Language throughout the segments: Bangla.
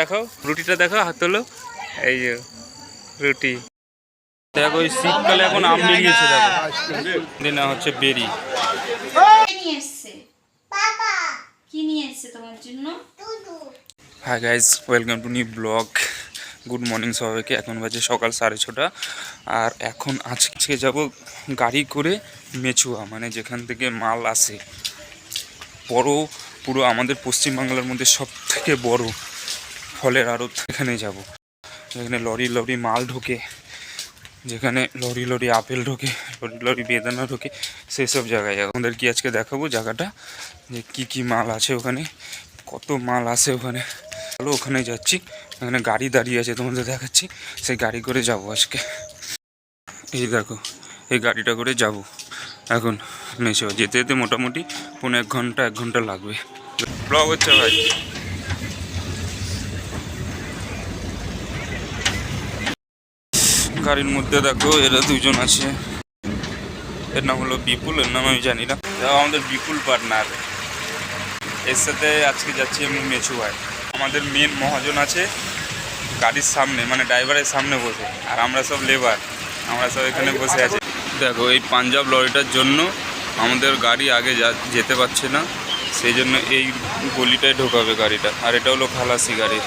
দেখাও রুটিটা দেখাও হাত তোলো। এই যে রুটি। দেখো ওই শীতকালে এখন আম বেরিয়েছে দেখো। না হচ্ছে বেরি। হ্যাঁ নিয়ে এসছে? কি নিয়ে এসছে তোমার জন্য? Hi guys welcome to new blog good morning সবাইকে এখন বাজে সকাল সাড়ে ছটা। আর এখন আজকে যাব গাড়ি করে মেচুয়া মানে যেখান থেকে মাল আসে। বড় পুরো আমাদের পশ্চিমবাংলার মধ্যে সব থেকে বড়। ফলের আড়ত এখানে যাব। যেখানে লরি লরি মাল ঢোকে, যেখানে লরি লরি আপেল ঢোকে, লরি লরি বেদানা ঢোকে, সেসব জায়গায় আমাদের কি আজকে দেখাবো জায়গাটা? যে কি কি মাল আছে ওখানে, কত মাল আছে ওখানে। চলো ওখানে যাচ্ছি, ওখানে গাড়ি দাঁড়িয়ে আছে তোমাদের দেখাচ্ছি, সেই গাড়ি করে যাব আজকে। এই দেখো, এই গাড়িটা করে যাব। এখন মেশো যেতে যেতে মোটামুটি পনেরো এক ঘণ্টা এক ঘণ্টা লাগবে। ব্লগ হচ্ছে, ভাই। গাড়ির মধ্যে দেখো, এরা দুজন আছে। এর নাম হলো বিপুল, এর নাম আমি জানি না। আমাদের বিপুল পার্টনার। এর সাথে আজকে যাচ্ছি আমি মেছু ভাই। আমাদের মেন মহাজন আছে গাড়ির সামনে মানে ড্রাইভারের সামনে বসে। আর আমরা সব লেবার আমরা সব এখানে বসে আছি। দেখো, এই পাঞ্জাব লরিটার জন্য আমাদের গাড়ি আগে যেতে পারছে না। সেই জন্য এই গলিটায় ঢোকাবে গাড়িটা। আর এটা হলো খালাসি গাড়ি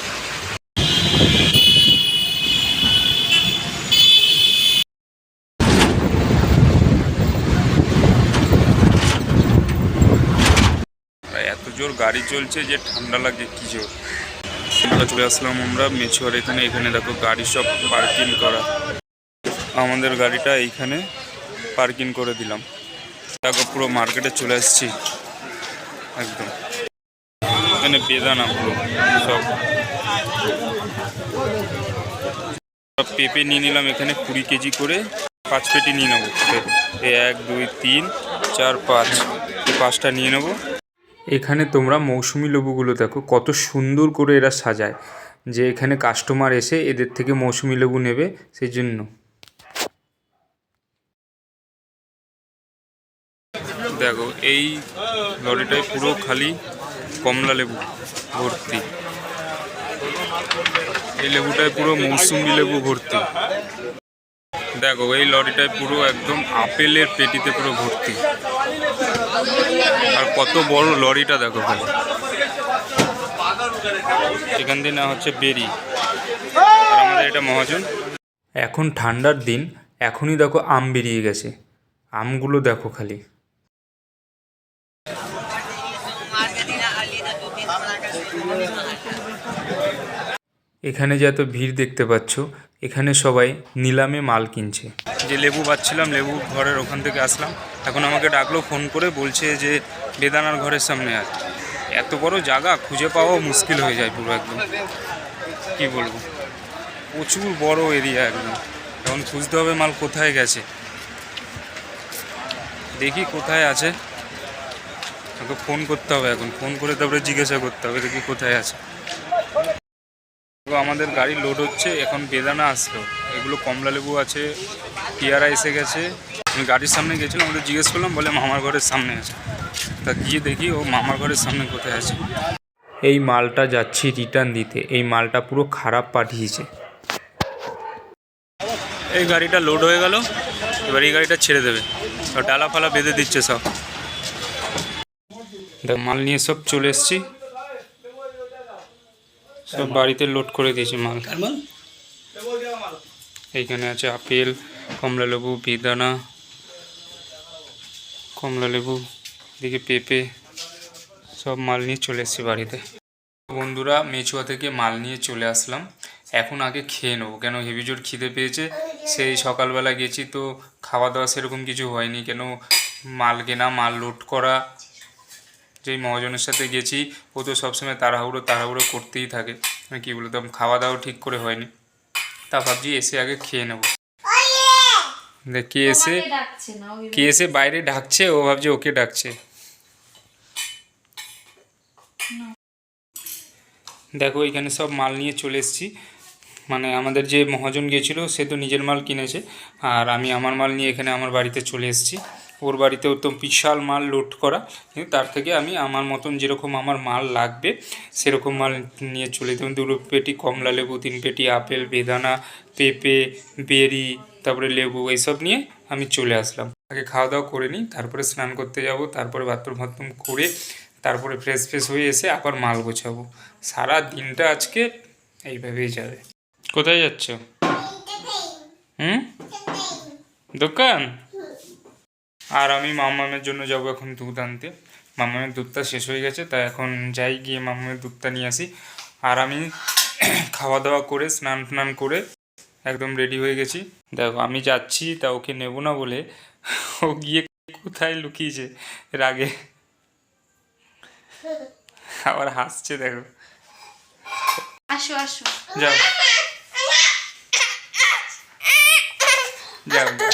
আর এত জোর গাড়ি চলছে যে ঠান্ডা লাগে কি জোর। আমরা চলে আসলাম আমরা, মেছুয়ার এখানে এখানে দেখো গাড়ি সব পার্কিং করা। আমাদের গাড়িটা এইখানে পার্কিং করে দিলাম। দেখো পুরো মার্কেটে চলে আসছি। একদম। এখানে বেদানা পুরো, সব। সব পেঁপে নিয়ে নিলাম এখানে কুড়ি কেজি করে। পাঁচ পেটি নিয়ে নেব। এক, দুই, তিন, চার, পাঁচ। পাঁচটা নিয়ে নেব। এখানে তোমরা মৌসুমি লেবুগুলো দেখো, কত সুন্দর করে এরা সাজায় যে এখানে কাস্টমার এসে এদের থেকে মৌসুমি লেবু নেবে সেই জন্য দেখো, এই লরিটায় পুরো খালি কমলা লেবু ভর্তি। এই লেবুটায় পুরো মৌসুমি লেবু ভর্তি। দেখো, এই লরিটায় পুরো একদম আপেলের পেটিতে পুরো ভর্তি। আর কত বড় লরিটা দেখো খালি এখান দিয়ে না হচ্ছে বেরি। আর আমাদের এটা মহাজন। এখন ঠান্ডার দিন, এখনই দেখো আম বেরিয়ে গেছে। আমগুলো দেখো খালি। এখানে যে এত ভিড় দেখতে পাচ্ছ এখানে সবাই নিলামে মাল কিনছে। যে লেবু পাচ্ছিলাম, লেবু ঘরের ওখান থেকে আসলাম। এখন আমাকে ডাকলো, ফোন করে বলছে যে, বেদানার ঘরের সামনে আর এত বড় জায়গা, খুঁজে পাওয়াও মুশকিল হয়ে যায় পুরো একদম। কি বলব? প্রচুর বড় এরিয়া একদম। এখন খুঁজতে হবে মাল কোথায় গেছে। দেখি কোথায় আছে। ফোন করতে হবে এখন। ফোন করে তারপরে জিজ্ঞাসা করতে হবে দেখি কোথায় আছে। আমাদের গাড়ি লোড হচ্ছে এখন বেদানা আসলো। এগুলো কমলা লেবু আছে পেয়ারা এসে গেছে। আমি গাড়ির সামনে গেছিলাম ওদের জিজ্ঞেস করলাম বলে মামার ঘরের সামনে আছে। তা গিয়ে দেখি ও মামার ঘরের সামনে কোথায় আছে। এই মালটা যাচ্ছি রিটার্ন দিতে। এই মালটা পুরো খারাপ পাঠিয়েছে। এই গাড়িটা লোড হয়ে গেল এবার এই গাড়িটা ছেড়ে দেবে। ডালা ফালা বেঁধে দিচ্ছে সব। মাল নিয়ে সব চলে এসছি। সব বাড়িতে লোড করে দিয়েছি মাল। এইখানে আছে আপেল কমলা লেবু বেদানা কমলা লেবু দিকে পেঁপে সব মাল নিয়ে চলে এসেছি বাড়িতে। বন্ধুরা মেচুয়া থেকে মাল নিয়ে চলে আসলাম। এখন আগে খেয়ে নেব কেন হেভি জোর খিদে পেয়েছে? সেই সকালবেলা গেছি তো খাওয়া দাওয়া সেরকম কিছু হয়নি কেন মাল কেনা মাল লোড করা যেই মহাজনের সাথে গেছি। ও তো সবসময় তাড়াহুড়ো তাড়াহুড়ো করতেই থাকে। আমি কী বলতাম খাওয়া দাওয়া ঠিক করে হয়নি। তা ভাবছি এসে আগে খেয়ে নেব। দেখ কে এসে কে এসে বাইরে ডাকছে ও ভাবছে ওকে ডাকছে। দেখো এখানে সব মাল নিয়ে চলে এসেছি। মানে আমাদের যে মহাজন গিয়েছিল সে তো নিজের মাল কিনেছে। আর আমি আমার মাল নিয়ে এখানে আমার বাড়িতে চলে এসেছি। ওর বাড়িতে একদম বিশাল মাল লোড করা। কিন্তু তার থেকে আমি আমার মতন যেরকম আমার মাল লাগবে সেরকম মাল নিয়ে চলে যেমন দু পেটি কমলা লেবু তিন পেটি আপেল বেদানা পেঁপে বেরি তারপরে লেবু এইসব নিয়ে আমি চলে আসলাম। আগে খাওয়া দাওয়া করে নিই তারপরে স্নান করতে যাব তারপরে বাথরুম ফাথরুম করে তারপরে ফ্রেশ ফ্রেশ হয়ে এসে আবার মাল গোছাবো। সারা দিনটা আজকে এইভাবেই যাবে। কোথায় যাচ্ছ? হুম? দোকান? আর আমি মামামের জন্য যাব এখন দুধ আনতে। মামামের দুধটা শেষ হয়ে গেছে তাই এখন যাই গিয়ে মামামের দুধটা নিয়ে আসি। আর আমি খাওয়া দাওয়া করে স্নান টান করে একদম রেডি হয়ে গেছি। দেখো আমি যাচ্ছি তা ওকে নেব না বলে ও গিয়ে কোথায় লুকিয়েছে রাগে? আবার হাসছে দেখো। আসো আসো। যাও যাও যাও।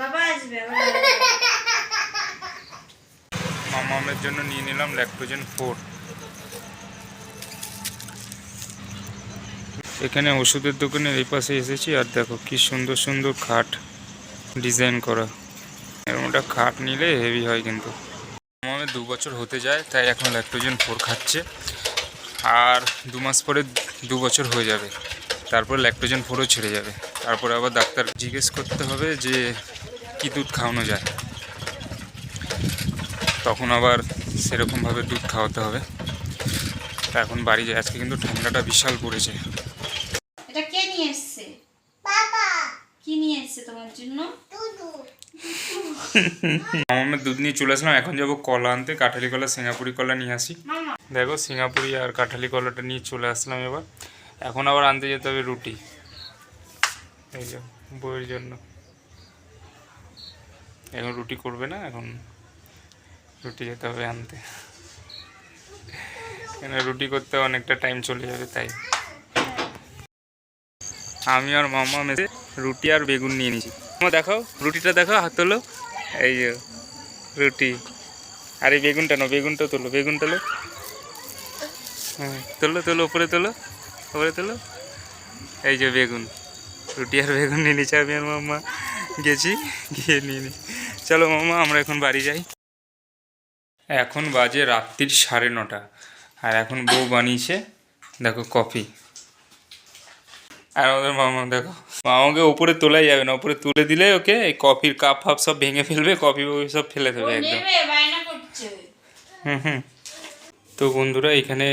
বাবা আসবে বাবা মামামের জন্য নিয়ে নিলাম ল্যাক্টোজেন ফোর এখানে ওষুধের দোকানের এই পাশে এসেছি, আর দেখো কি সুন্দর সুন্দর খাট ডিজাইন করা। এরকম একটা খাট নিলে হেভি হয় কিন্তু। মামামের দু বছর হতে যায়, তাই এখন ল্যাক্টোজেন ফোর খাচ্ছে। আর দু মাস পরে দু বছর হয়ে যাবে। তারপর ল্যাক্টোজেন ফোরও ছেড়ে যাবে। তারপর আবার ডাক্তার জিজ্ঞেস করতে হবে যে কী দুধ খাওয়ানো যায়। তখন আবার সেরকমভাবে দুধ খাওয়াতে হবে। তা এখন বাড়ি যায়। আজকে কিন্তু ঠান্ডাটা বিশাল পড়েছে। এটা কে নিয়ে এসছে? বাবা। কি নিয়ে এসছে তোমার জন্য? মামামের দুধ নিয়ে চলে আসলাম। এখন যাব কলা আনতে। কাঠালি কলা সিঙ্গাপুরি কলা নিয়ে আসি। দেখো সিঙ্গাপুরি আর কাঠালি কলাটা নিয়ে চলে আসলাম এবার। এখন আবার আনতে যেতে হবে রুটি। এই যে বইয়ের জন্য। এখন রুটি করবে না এখন রুটি যেতে হবে আনতে। এখানে রুটি করতে অনেকটা টাইম চলে যাবে, তাই। আমি আর মামা মেসে রুটি আর বেগুন নিয়ে নিয়েছি। মামা, দেখাও, রুটিটা দেখাও, হাত তোলো। এই যে, রুটি। আর এই বেগুনটা নাও, বেগুনটা তোলো বেগুন তোলো হ্যাঁ তোলো তোলো, ওপরে তোলো ওপরে তোলো। এই যে বেগুন, রুটি আর বেগুন নিয়ে নিচ্ছে আমি আর মাম্মা গেছি, গিয়ে নিয়ে নি। চলো মামা, আমরা এখন বাড়ি যাই। এখন বাজে রাত্রির সাড়ে নটা। আর এখন বউ বানিয়েছে দেখো কফি। আর আমাদের মামা দেখো মামাকে উপরে তোলাই যাবে না উপরে তুলে দিলে ওকে এই কফির কাপ ফাপ সব ভেঙে ফেলবে কফি ফফি সব ফেলে দেবে একদম। হুম হুম। তো বন্ধুরা এখানে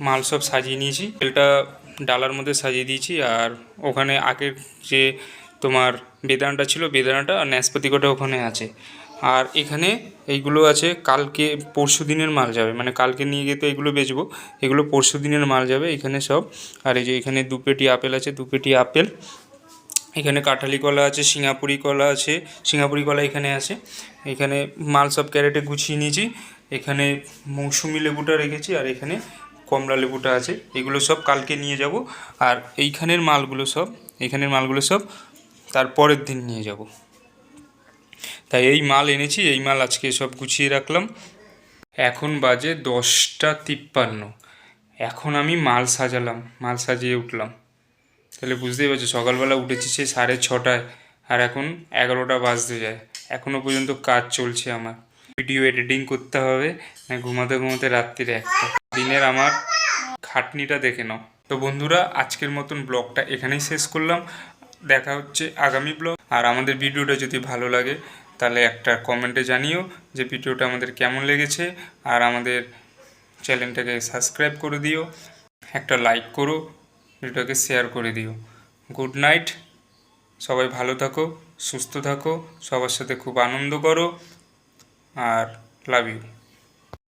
মাল সব সাজিয়ে নিয়েছি। তেলটা ডালার মধ্যে সাজিয়ে দিয়েছি আর ওখানে আগের যে তোমার বেদানাটা ছিল বেদানাটা আর নাশপাতি কটা ওখানে আছে। আর এখানে এইগুলো আছে, কালকে পরশু দিনের মাল যাবে। মানে কালকে নিয়ে গিয়ে তো এগুলো বেচবো, এগুলো পরশু দিনের মাল যাবে এখানে সব। আর এই যে এখানে দু পেটি আপেল আছে, দু পেটি আপেল। এখানে কাঁঠালি কলা আছে, সিঙ্গাপুরি কলা আছে, সিঙ্গাপুরি কলা এখানে আছে। এখানে মাল সব ক্যারেটে গুছিয়ে নিয়েছি। এখানে মৌসুমি লেবুটা রেখেছি আর এখানে কমলা লেবুটা আছে। এগুলো সব কালকে নিয়ে যাব। আর এইখানের মালগুলো সব এখানের মালগুলো সব তার পরের দিন নিয়ে যাব। তাই এই মাল এনেছি, এই মাল আজকে সব গুছিয়ে রাখলাম। এখন বাজে দশটা তিপ্পান্ন। এখন আমি মাল সাজালাম, মাল সাজিয়ে উঠলাম। তাহলে বুঝতেই পারছ, সকালবেলা উঠেছি সেই সাড়ে ছটায়, আর এখন এগারোটা বাজতে যায়। এখনও পর্যন্ত কাজ চলছে আমার। ভিডিও এডিটিং করতে হবে ঘুমাতে ঘুমাতে রাত্রিরে একটা। দিনের আমার খাটনিটা দেখে নাও। তো বন্ধুরা, আজকের মতন ব্লগটা এখানেই শেষ করলাম। দেখা হচ্ছে আগামী ব্লগ। আর আমাদের ভিডিওটা যদি ভালো লাগে তাহলে একটা কমেন্টে জানিও যে ভিডিওটা আমাদের কেমন লেগেছে। আর আমাদের চ্যানেলটাকে সাবস্ক্রাইব করে দিও, একটা লাইক করো, ভিডিওটাকে শেয়ার করে দিও। গুড নাইট সবাই ভালো থাকো, সুস্থ থাকো, সবার সাথে খুব আনন্দ করো। আর লাভ ইউ